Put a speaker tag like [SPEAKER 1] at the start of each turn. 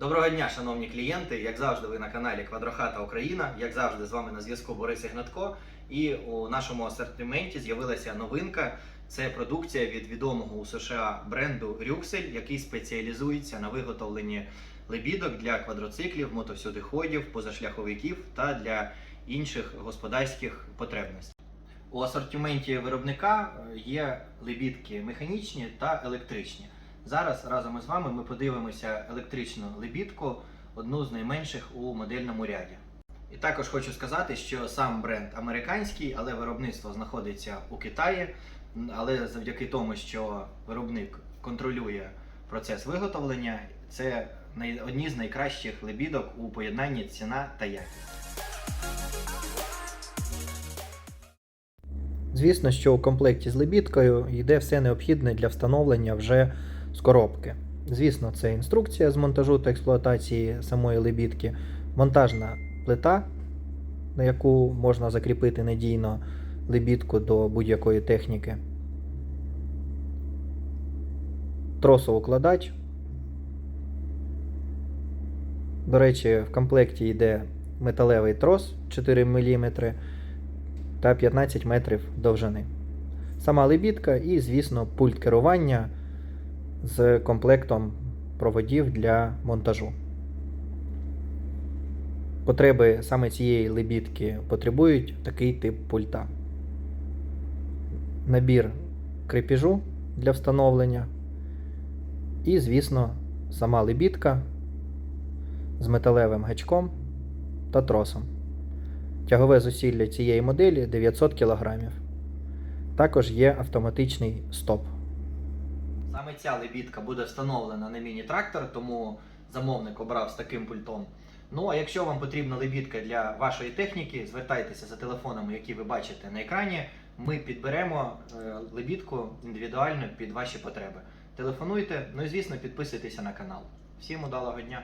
[SPEAKER 1] Доброго дня, шановні клієнти. Як завжди, ви на каналі Квадрохата Україна. Як завжди, з вами на зв'язку Борис Ігнатко. І у нашому асортименті з'явилася новинка. Це продукція від відомого у США бренду Рюксель, який спеціалізується на виготовленні лебідок для квадроциклів, мотовсюдиходів, позашляховиків та для інших господарських потребностей. У асортименті виробника е, є лебідки механічні та електричні. Зараз разом із вами ми подивимося електричну лебідку, одну з найменших у модельному ряді. І також хочу сказати, що сам бренд американський, але виробництво знаходиться у Китаї. Але завдяки тому, що виробник контролює процес виготовлення, це одні з найкращих лебідок у поєднанні ціна та якість.
[SPEAKER 2] Звісно, що у комплекті з лебідкою йде все необхідне для встановлення вже з коробки. Звісно, це інструкція з монтажу та експлуатації самої лебідки, монтажна плита, на яку можна закріпити надійно лебідку до будь-якої техніки, тросоукладач. До речі, в комплекті йде металевий трос 4 мм та 15 метрів довжини. Сама лебідка і, звісно, пульт керування з комплектом проводів для монтажу. Потреби саме цієї лебідки потребують такий тип пульта. Набір крепіжу для встановлення. І, звісно, сама лебідка з металевим гачком та тросом. Тягове зусилля цієї моделі 900 кг. Також є автоматичний стоп.
[SPEAKER 1] Саме ця лебідка буде встановлена на міні-трактор, тому замовник обрав з таким пультом. Ну а якщо вам потрібна лебідка для вашої техніки, звертайтеся за телефонами, які ви бачите на екрані. Ми підберемо е, лебідку індивідуально під ваші потреби. Телефонуйте, ну і звісно, підписуйтеся на канал. Всім удалого дня!